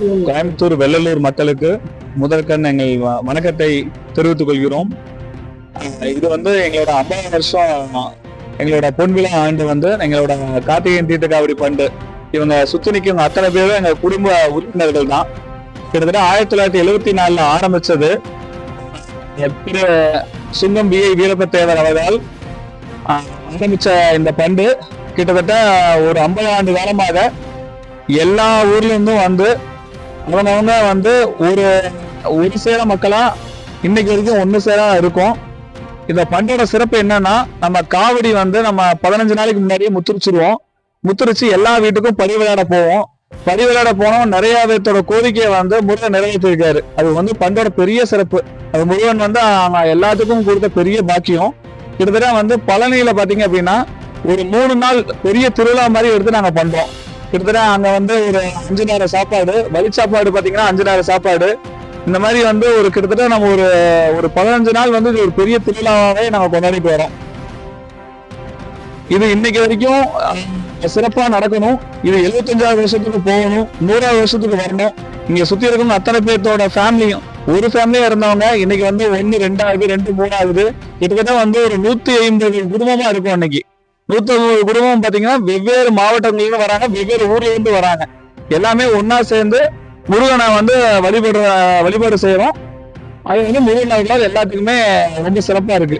கோயம்புத்தூர் வெள்ளலூர் மக்களுக்கு முதற்கண் எங்கள் வ- வணக்கத்தை தெரிவித்துக் கொள்கிறோம். இது வந்து எங்களோட ஐம்பது வருஷம் எங்களோட பொன்விழா ஆண்டு வந்து எங்களோட கார்த்திகேயன் தீர்த்தகாவடி பண்டு. இவங்க சுத்தி நிற்கும் அத்தனை பேரும் எங்க குடும்ப உறுப்பினர்கள் தான். கிட்டத்தட்ட ஆயிரத்தி தொள்ளாயிரத்தி எழுபத்தி நாலுல ஆரம்பிச்சது அஹ் திரு சுங்கம் பி ஐ. வீரப்பத்தேவர் அவர்களால் ஆரம்பிச்ச இந்த பண்டு. கிட்டத்தட்ட ஒரு ஐம்பது ஆண்டு காலமாக எல்லா ஊர்ல இருந்தும் வந்து அவங்கவுங்க வந்து ஒரு ஒரு சேர மக்களா இன்னைக்கு வரைக்கும் ஒன்று சேரா இருக்கும். இந்த பண்டோட சிறப்பு என்னன்னா நம்ம காவடி வந்து நம்ம பதினஞ்சு நாளைக்கு முன்னாடியே முத்திரிச்சிருவோம். முத்துரிச்சு எல்லா வீட்டுக்கும் பறி விளையாட போவோம். பறி விளையாட போனோம். நிறைய பேர்த்தோட கோரிக்கையை வந்து முருகன் நிறைவேற்றிருக்காரு. அது வந்து பண்டோட பெரிய சிறப்பு. அது முருகன் வந்து அவங்க எல்லாத்துக்கும் கொடுத்த பெரிய பாக்கியம். கிட்டத்தட்ட வந்து பழனியில பாத்தீங்க அப்படின்னா ஒரு மூணு நாள் பெரிய திருவிழா மாதிரி எடுத்து நாங்க பண்றோம். கிட்டத்தட்ட அங்க வந்து ஒரு அஞ்சு நேரம் சாப்பாடு வலி சாப்பாடு பாத்தீங்கன்னா அஞ்சு நேரம் சாப்பாடு. இந்த மாதிரி வந்து ஒரு கிட்டத்தட்ட நம்ம ஒரு ஒரு பதினஞ்சு நாள் வந்து இது ஒரு பெரிய திருவிழாவே நாங்க கொண்டாடிட்டு வரோம். இது இன்னைக்கு வரைக்கும் சிறப்பா நடக்கணும். இது எழுபத்தஞ்சாவது வருஷத்துக்கு போகணும். நூறாவது வருஷத்துக்கு வரணும். இங்க சுத்தி இருக்கணும் அத்தனை பேர்த்தோட ஃபேமிலியும் ஒரு ஃபேமிலியா இருந்தவங்க இன்னைக்கு வந்து ஒன்னு ரெண்டாவது ரெண்டு மூணாவது. கிட்டத்தட்ட வந்து ஒரு நூத்தி ஐம்பது குடும்பமா இருக்கும் அன்னைக்கு நூத்தி குடும்பம் பாத்தீங்கன்னா வெவ்வேறு மாவட்டங்கள்ல வராங்க வெவ்வேறு ஊர்ல இருந்து வராங்க. எல்லாமே ஒன்னா சேர்ந்து முருகனை வந்து வழிபடுற வழிபாடு செய்யறோம். அது வந்து முருகன் எல்லாத்துக்குமே ரொம்ப சிறப்பா இருக்கு.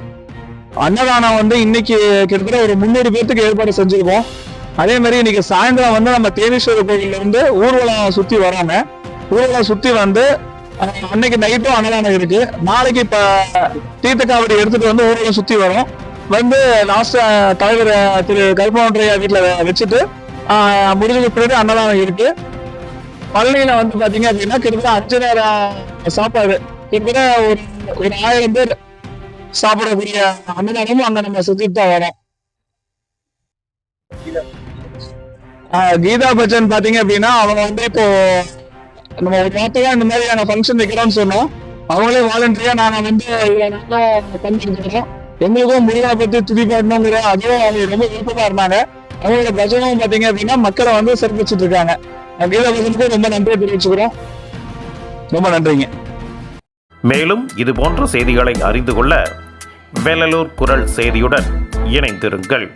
அன்னதானம் வந்து இன்னைக்கு கிட்டத்தட்ட ஒரு முந்நூறு பேர்த்துக்கு ஏற்பாடு செஞ்சிருக்கோம். அதே மாதிரி இன்னைக்கு சாயந்தரம் வந்து நம்ம தேனீஸ்வரர் கோவில்ல இருந்து ஊர்வலம் சுத்தி வராங்க. ஊர்வலம் சுத்தி வந்து அன்னைக்கு நைட்டும் அன்னதானம் இருக்கு. நாளைக்கு இப்ப தீர்த்த காவடி எடுத்துட்டு வந்து ஊர்வலம் சுத்தி வரும். வந்து லாஸ்ட் தலைவர் திரு கல்பவன்றையா வீட்டில் வச்சுட்டு ஆஹ், முடிஞ்சதுக்கு அன்னதானம் இருக்கு. பழனியில வந்து பாத்தீங்க அப்படின்னா கிட்டத்தட்ட அஞ்சு நேரம் சாப்பாடு. கிட்டத்தட்ட ஒரு ஒரு ஆயிரம் பேர் சாப்பிடக்கூடிய அன்னதானமும் அங்க நம்ம சுத்திட்டு தான் வரோம். கீதா பச்சன் பாத்தீங்க அப்படின்னா அவங்க வந்து இப்போ நம்ம ஒரு வார்த்தையா இந்த மாதிரியான ஃபங்க்ஷன் வைக்கிறோம்னு சொன்னோம். அவங்களே வாலண்டியா நாங்க வந்து இதுல நாங்களும் பண்ணிருக்கோம் எங்களுக்கும் முருகா பத்தி துதிப்பாடணுங்கிற அதுவும் அவங்க ரொம்ப விருப்பமா இருந்தாங்க. அவங்களோட பஜனும் பாத்தீங்க அப்படின்னா மக்களை வந்து சிறப்பிச்சுட்டு இருக்காங்க. நான் கீதா பஜனுக்கும் ரொம்ப நன்றியை தெரிவிச்சுக்கிறோம். ரொம்ப நன்றிங்க. மேலும் இது போன்ற செய்திகளை அறிந்து கொள்ள வேலலூர் குரல் செய்தியுடன் இணைந்திருங்கள்.